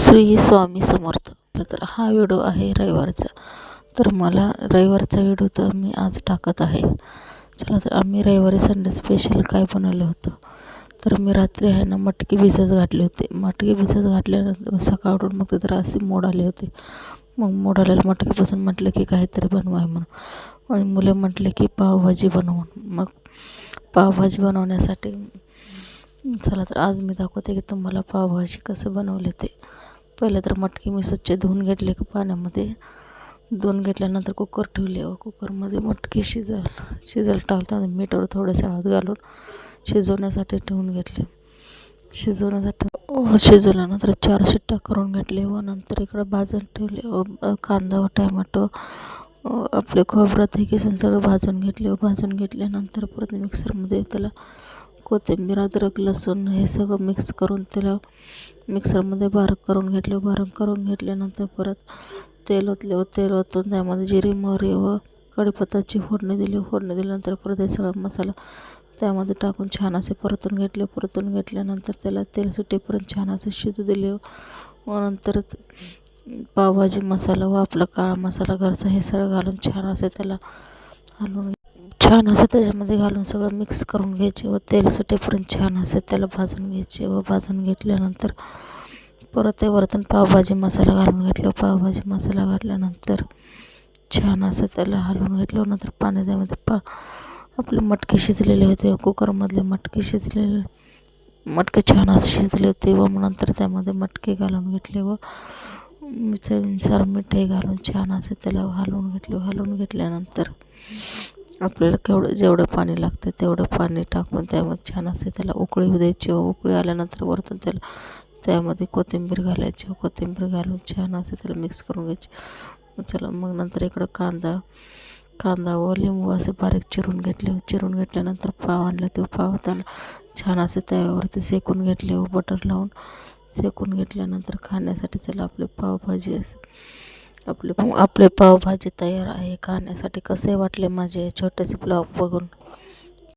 श्री स्वामी समर्थ. तर हा व्हिडिओ आहे रविवारचा. तर मला रविवारचा व्हिडिओ तर मी आज टाकत आहे. चला तर आम्ही रविवारी संडे स्पेशल काय बनवलं होतं? तर मी रात्री आहे ना मटकी भिजत घातले होते. मटकी भिजत घातल्यानंतर सकाळ उठून मग तर असे मोड आले होते. मग मोड आलेलं मटकीपासून म्हटलं की काहीतरी बनवाय म्हणून. आणि मुलं म्हटले की पावभाजी बनवून. मग पावभाजी बनवण्यासाठी चला तर आज मी दाखवते की तुम्हाला पावभाजी कसं बनवले ते. पहिलं तर मटकी मी स्वच्छ धुवून घेतले की पाण्यामध्ये. धुवून घेतल्यानंतर कुकर ठेवले व कुकरमध्ये मटकी शिजल शिजल टाकताना मीठवर थोडंसं हळद घालून शिजवण्यासाठी ठेवून घेतले. शिजवण्यासाठी शिजवल्यानंतर चार शिट्ट्या करून घेतले व नंतर इकडं भाजून ठेवले. व कांदा व टॅमॅटो आपले खोबरं ते किसून सगळं भाजून घेतले व भाजून घेतल्यानंतर परत मिक्सरमध्ये त्याला कोथिंबीर अद्रक लसूण हे सगळं मिक्स करून त्याला मिक्सरमध्ये बारीक करून घेतले. बारीक करून घेतल्यानंतर परत तेल ओतले व तेल ओतून त्यामध्ये जिरी मोहरी व कढीपत्ताची फोडणी दिली. फोडणी दिल्यानंतर परत हे सगळा मसाला त्यामध्ये टाकून छान असे परतून घेतले. परतून घेतल्यानंतर त्याला तेल सुटेपर्यंत छान असे शिजू दिले व नंतर पावभाजी मसाला व आपला काळा मसाला घरचा हे सगळं घालून छान असे त्याला घालून छान असं त्याच्यामध्ये घालून सगळं मिक्स करून घ्यायचे व तेल सुटेपर्यंत छान असं त्याला भाजून घ्यायचे व भाजून घेतल्यानंतर परत ते वरतून पावभाजी मसाला घालून घेतलं पावभाजी मसाला घातल्यानंतर छान असं त्याला हलवून घेतलं नंतर पाणी त्यामध्ये पा आपले मटके शिजलेले होते कुकरमधले मटके शिजलेले मटके छान असे शिजले होते व नंतर त्यामध्ये मटके घालून घेतले व चवीनुसार मिठाई घालून छान असे त्याला हलवून घेतले. हलवून घेतल्यानंतर आपल्याला केवढं जेवढं पाणी लागतं तेवढं पाणी टाकून त्यामध्ये छान असे त्याला उकळी द्यायची. व उकळी आल्यानंतर वरतून त्याला त्यामध्ये कोथिंबीर घालायची. कोथिंबीर घालून छान असे त्याला मिक्स करून घ्यायची. चला मग नंतर इकडं कांदा कांदा व लिंबू असे बारीक चिरून घेतले. चिरून घेतल्यानंतर पाव आणला. ते पाव त्याला छान असे तव्यावरती शेकून घेतले. व बटर लावून शेकून घेतल्यानंतर खाण्यासाठी चला आपले पावभाजी असे आपले आपले पावभाजी तयार आहे. खाण्यासाठी कसे वाटले माझे छोटेसे ब्लॉग बघून?